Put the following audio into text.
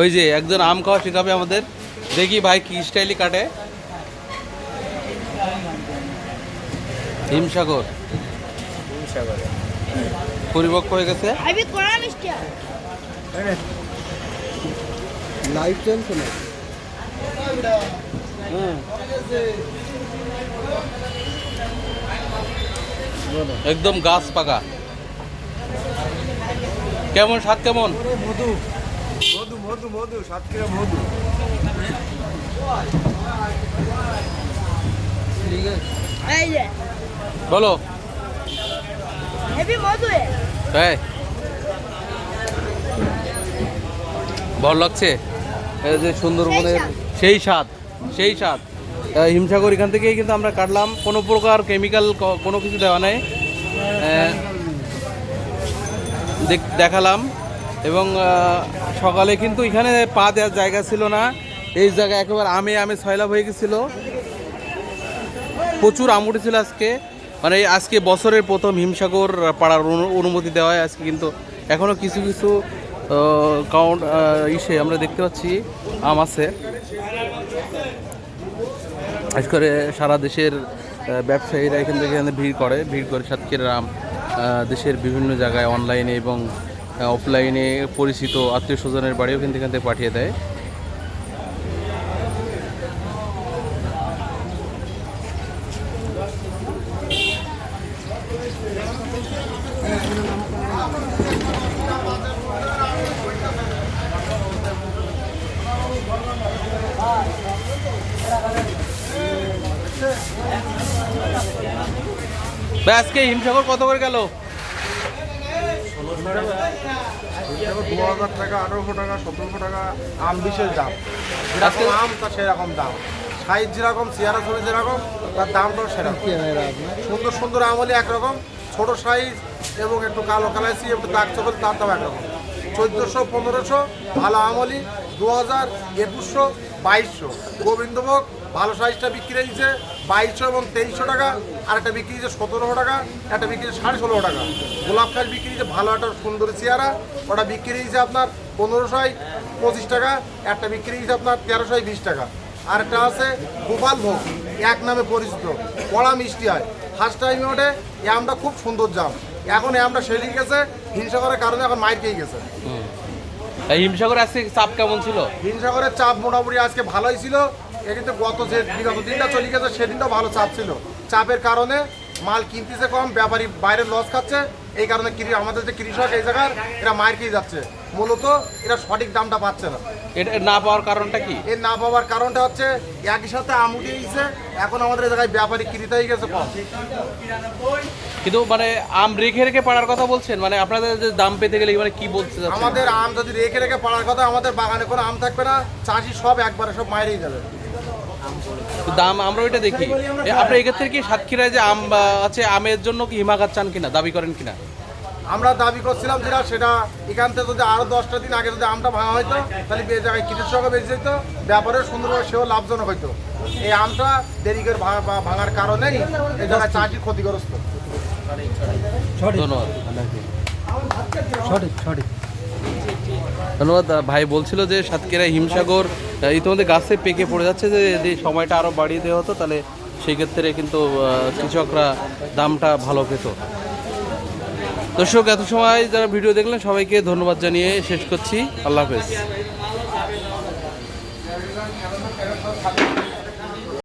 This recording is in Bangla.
ওই যে একজন আম খাওয়া শেখাবে আমাদের। দেখি ভাই কি স্টাইলি কাটে। হিমসাগর। পরিপক্ক হয়ে গেছে। লাইফ না একদম গাছ পাকা। কেমন স্বাদ কেমন? মধু মধু মধু মধু মধু। এই যে। বলো। হ্যাঁ ভালো লাগছে? যে সুন্দরবনের সেই স্বাদ। সেই স্বাদ হিমসাগর এখান থেকেই কিন্তু আমরা কাটলাম। কোনো প্রকার কেমিক্যাল কোনো কিছু দেওয়া নেই। দেখালাম। এবং সকালে কিন্তু এখানে পা দেওয়ার জায়গা ছিল না। এই জায়গায় একেবারে আমে আমে সয়লাভ হয়ে গেছিল। প্রচুর আম উঠেছিল আজকে। মানে আজকে বছরের প্রথম হিমসাগর পাড়ার অনু- অনুমতি দেওয়া হয় আজকে কিন্তু এখনও কিছু কিছু কাউন্ট ইসে আমরা দেখতে পাচ্ছি, আম আছে। বিশেষ করে সারা দেশের ব্যবসায়ীরা এখান থেকে এখানে ভিড় করে ভিড় করে সাতক্ষীরার আম। দেশের বিভিন্ন জায়গায় অনলাইনে এবং অফলাইনে পরিচিত আত্মীয় স্বজনের বাড়িও কিন্তু এখান থেকে পাঠিয়ে দেয়। ভাই, আজকে হিমসাগর কত করে গেল? দু হাজার টাকা আঠারোশো টাকা সতেরোশো টাকা আম বিশেষ দাম। যেরকম আম তা সেরকম দাম। সাইজ যেরকম চেয়ারা ছবি যেরকম তার দামটাও সেরকম। সুন্দর সুন্দর আম হলে একরকম ছোট সাইজ এবং একটু কালো কালাইছি একটু দাগ চকল তার দাম একরকম। চোদ্দোশো, পনেরোশো, ভালো আমলি দু হাজার একুশশো, বাইশশো। গোবিন্দভোগ ভালো সাইজটা বিক্রি হয়েছে বাইশশো এবং তেইশশো টাকা আর একটা বিক্রি হয়েছে সতেরোশো টাকা, একটা বিক্রি সাড়ে ষোলোশো টাকা। গোলাপ খাস বিক্রি হয়েছে ভালো একটা সুন্দর চেয়ারা ওটা বিক্রি হয়েছে আপনার পনেরোশোয় পঁচিশ টাকা, একটা বিক্রি হয়েছে আপনার তেরোশোয় বিশ টাকা। আর একটা আছে গোপাল ভোগ, এক নামে পরিচিত, কড়া মিষ্টি হয়। ফার্স্ট টাইমে ওঠে আমটা খুব সুন্দর জাম। এখন আমরা সেরে গেছে হিংসা করার কারণে এখন মাইর খেয়ে গেছে। হিমসাগর আজকে চাপ কেমন ছিল? হিমসাগরের চাপ মোটামুটি আজকে ভালোই ছিল। কিন্তু গত যে বিগত দিনটা চলে গেছে সেদিনটাও ভালো চাপ ছিল। চাপের কারণে মাল কিনতেছে কম ব্যাপারী বাইরে লস খাচ্ছে। এই কারণে আমাদের যে কৃষক এই জায়গার এরা মায়ের খেয়ে যাচ্ছে। মূলত এরা সঠিক দামটা পাচ্ছে না। এটা না পাওয়ার কারণটা কি? এর না পাওয়ার কারণটা হচ্ছে একই সাথে আম উঠে গেছে এখন আমাদের এই জায়গায় ব্যাপারী কিনতে হয়ে গেছে কম। কিন্তু মানে আম রেখে রেখে পাড়ার কথা বলছেন মানে আপনাদের যে দাম পেতে গেলে মানে কি বলছে আমাদের আম যদি রেখে রেখে পাড়ার কথা আমাদের বাগানে কোনো আম থাকবে না চাষি সব একবারে সব মায়েরই যাবে। দাম আমরা ওইটা দেখি। আপনার এক্ষেত্রে কি সাতক্ষীরায় যে আম আছে আমের জন্য কি হিমাগার চান কিনা দাবি করেন কিনা? আমরা দাবি করছিলাম যেটা সেটা এখান থেকে যদি আরও দশটা দিন আগে যদি আমটা ভাঙা হইতো তাহলে বে জায়গায় কৃষকও বেঁচে যেত ব্যাপারে সুন্দরভাবে সেও লাভজনক হইতো। এই আমটা দেরি করে ভা- ভাঙার কারণেই এই জায়গায় চাষি ক্ষতিগ্রস্ত। ধন্যবাদ সঠিক সঠিক। ধন্যবাদ ভাই বলছিল যে সাতক্ষীরা, হিমসাগর ইতিমধ্যে গাছে পেকে পড়ে যাচ্ছে যে যদি সময়টা আরও বাড়িয়ে দেওয়া হতো, তাহলে সেই ক্ষেত্রে কিন্তু কৃষকরা দামটা ভালো পেত। দর্শক, এত সময় যারা ভিডিও দেখলেন, সবাইকে ধন্যবাদ জানিয়ে শেষ করছি। আল্লাহ হাফেজ।